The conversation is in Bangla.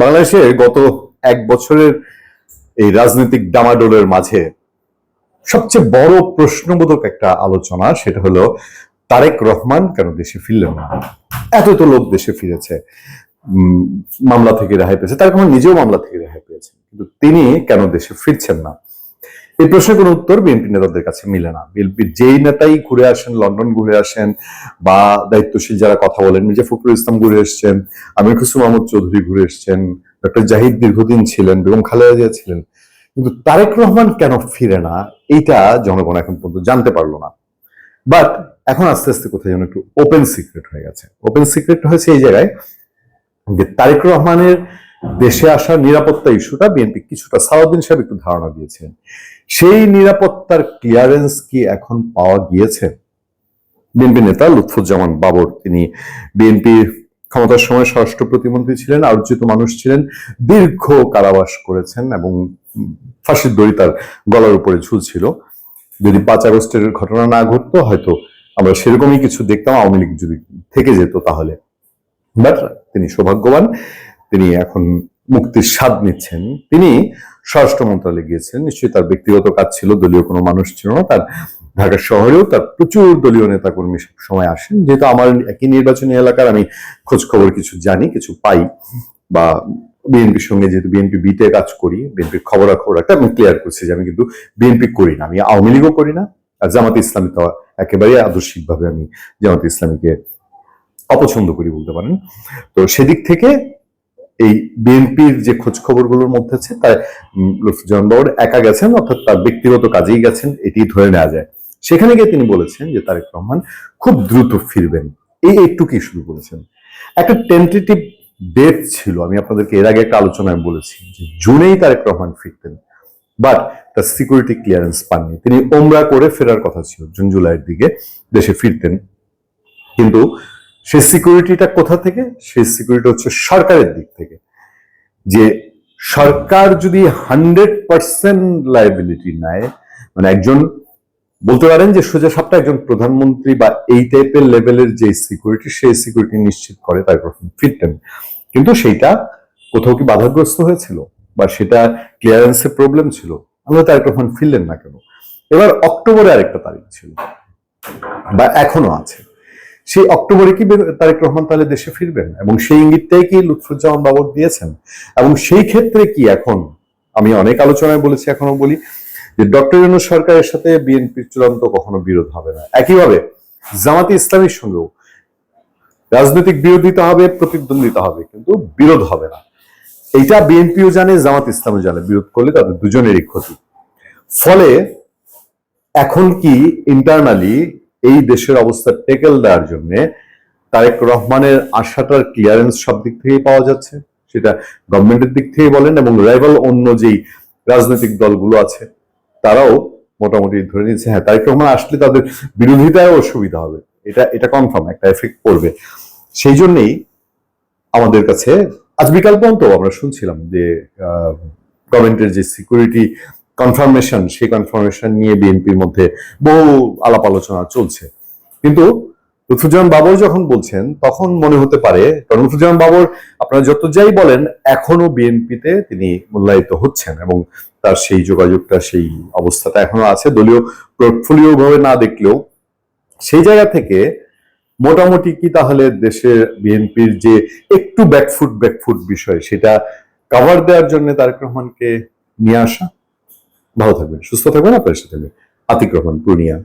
বাংলাদেশে গত এক বছরের এই রাজনৈতিক ডামাডোলের মাঝে সবচেয়ে বড় প্রশ্নবোধক একটা আলোচনা, সেটা হলো তারেক রহমান কেন দেশে ফিরলেন না? এত তো লোক দেশে ফিরেছে মামলা থেকে রেহাই পেয়েছে। তারেক রহমান নিজেও মামলা থেকে রেহাই পেয়েছে কিন্তু তিনি কেন দেশে ফিরছেন না? এই প্রশ্নের কোনো উত্তর বিএনপি নেতাদের কাছে মিলে না। বিএনপির যেই নেতাই ঘুরে আসেন, লন্ডন ঘুরে আসেন, বা দায়িত্বশীল যারা কথা বলেন, মির্জা ফখরুল ইসলাম ঘুরে এসছেন, আমির খুসু মাহমুদ চৌধুরী ঘুরে এসছেন, ডক্টর জাহিদ দীর্ঘদিন ছিলেন, বেগম খালেদা জিয়া ছিলেন। কিন্তু তারেক রহমান কেন ফিরে না, এইটা জনগণ এখন পর্যন্ত জানতে পারল না। বাট এখন আস্তে আস্তে কোথায় যেন একটু ওপেন সিক্রেট হয়ে গেছে। ওপেন সিক্রেট হয়েছে এই জায়গায় যে তারেক রহমানের দেশে আসার নিরাপত্তা ইস্যুটা বিএনপি কিছুটা সালাউদ্দিন সাহেব একটু ধারণা দিয়েছেন। সেই নিরাপত্তার ক্লিয়ারেন্স কি এখন পাওয়া গিয়েছে? বিএনপি নেতা লুৎফুজ্জামান বাবর, তিনি বিএনপির ক্ষমতার সময় স্বরাষ্ট্র প্রতিমন্ত্রী ছিলেন, আলোচিত মানুষ ছিলেন, দীর্ঘ কারাবাস করেছেন এবং ফাঁসির দড়ি তার গলার উপরে ঝুলছিল। যদি পাঁচ আগস্টের ঘটনা না ঘটতো, হয়তো আমরা সেরকমই কিছু দেখতাম, আওয়ামী লীগ যদি থেকে যেত তাহলে। বাট তিনি সৌভাগ্যবান, তিনি এখন মুক্তির স্বাদ নিচ্ছেন। তিনি স্বরাষ্ট্র মন্ত্রণালয়ে গিয়েছেন নিশ্চয়ই তার ব্যক্তিগত কাজ ছিল, দলীয় কোনো মানুষ ছিল না। তার ঢাকা শহরেও তার প্রচুর দলীয় নেতাকর্মী সময় আসেন। যেহেতু আমার একই নির্বাচনী এলাকার, আমি খোঁজ খবর কিছু জানি, কিছু পাই বা বিএনপির সঙ্গে যেহেতু বিএনপি বিতে কাজ করি, বিএনপির খবরাখবর একটা আমি ক্লিয়ার করছি যে আমি কিন্তু বিএনপি করি না, আমি আওয়ামী লীগও করি না। আর জামাত ইসলামী তো একেবারেই আদর্শিকভাবে আমি জামাত ইসলামীকে অপছন্দ করি বলতে পারেন। তো সেদিক থেকে এই বিএনপির যে খোঁজ খবরগুলোর মধ্যে আছে তাই লুৎফুজ্জামান বাবর একা গেছেন, অর্থাৎ তার ব্যক্তিগত কাজেই গেছেন, এটি ধরে নেওয়া যায়। সেখানে গিয়ে তিনি বলেছেন যে, তারেক রহমান খুব দ্রুত ফিরবেন। এই একটুকুই শুরু করেছেন একটা টেন্টেটিভ ডেট ছিল, আমি আপনাদেরকে এর আগে একটা আলোচনায় বলেছি, যে জুনেই তারেক রহমান ফিরতেন বাট তার সিকিউরিটি ক্লিয়ারেন্স পাননি। তিনি ওমরা করে ফেরার কথা ছিল জুন জুলাইয়ের দিকে দেশে ফিরতেন। কিন্তু সেই সিকিউরিটিটা কোথা থেকে? সেই সিকিউরিটি হচ্ছে সরকারের দিক থেকে। যে সরকার যদি হান্ড্রেড পার্সেন্ট লাইবিলিটি নেয় মানে একজন, বলতে পারেন যে সোজা সাপটা একজন প্রধানমন্ত্রী বা এই টাইপের লেভেলের যে সিকিউরিটি সেই সিকিউরিটি নিশ্চিত করে তার ফিরতেন কিন্তু সেইটা কোথাও কি বাধাগ্রস্ত হয়েছিল? বা সেটা ক্লিয়ারেন্সের প্রবলেম ছিল? আমরা তারেক রহমান ফিরলেন না কেন? এবার অক্টোবরে আরেকটা তারিখ ছিল। বা এখনও আছে। সেই অক্টোবরে কি তারেক রহমান তাহলে দেশে ফিরবেন? এবং সেই ইঙ্গিতটাই কি লুৎফুজ্জামান বাবর দিয়েছেন? এবং সেই ক্ষেত্রে কি এখন? আমি অনেক আলোচনায় বলেছি এখনও বলি, যে ডক্টর ইউনুস সরকারের সাথে বিএনপির চূড়ান্ত কখনো বিরোধ হবে না। একইভাবে জামাতে ইসলামের সঙ্গেও রাজনৈতিক বিরোধিতা হবে প্রতিদ্বন্দ্বিতা হবে, কিন্তু বিরোধ হবে না। এইটা বিএনপিও জানে, জামাত ইসলামও জানে। বিরোধ করলে তাদের দুজনেরই ক্ষতি। ফলে এখন কি ইন্টারনালি এই দেশের অবস্থা টেকেল দেওয়ার জন্য তারেক রহমানের আশাটার ক্লিয়ারেন্স সব দিক থেকেই পাওয়া যাচ্ছে। সেটা গভর্নমেন্টের দিক থেকে বলেন এবং রাইভাল অন্য যেই রাজনৈতিক দলগুলো আছে, তারাও মোটামুটি ধরে নিয়েছে হ্যাঁ তারেক রহমান আসলে তাদের বিরোধিতায় অসুবিধা হবে। এটা এটা কনফার্ম একটা এফেক্ট পড়বে। সেই জন্যেই আমাদের কাছে আজ বিকাল পর্যন্ত আমরা শুনছিলাম যে গভর্নমেন্টের যে সিকিউরিটি কনফার্মেশন সেই কনফার্মেশন নিয়ে বিএনপির মধ্যে বহু আলাপ আলোচনা চলছে। কিন্তু লুৎফুজ্জামান বাবর যখন বলছেন, তখন মনে হতে পারে, কারণ লুৎফুজ্জামান বাবর আপনারা যত যাই বলেন, এখনও বিএনপিতে তিনি মূল্যায়িত হচ্ছেন এবং তার সেই যোগাযোগটা, সেই অবস্থাটা এখনও আছে। দলীয় পোর্টফোলিও ভাবে না দেখলেও সেই জায়গা থেকে মোটামুটি কি তাহলে দেশের বিএনপির যে একটু ব্যাকফুট ব্যাকফুট বিষয়, সেটা কভার দেওয়ার জন্য তারেক রহমানকে নিয়ে আসা? ভালো থাকবেন সুস্থ থাকবেন আপনার সাথে আতিক রহমান পূর্ণিয়া।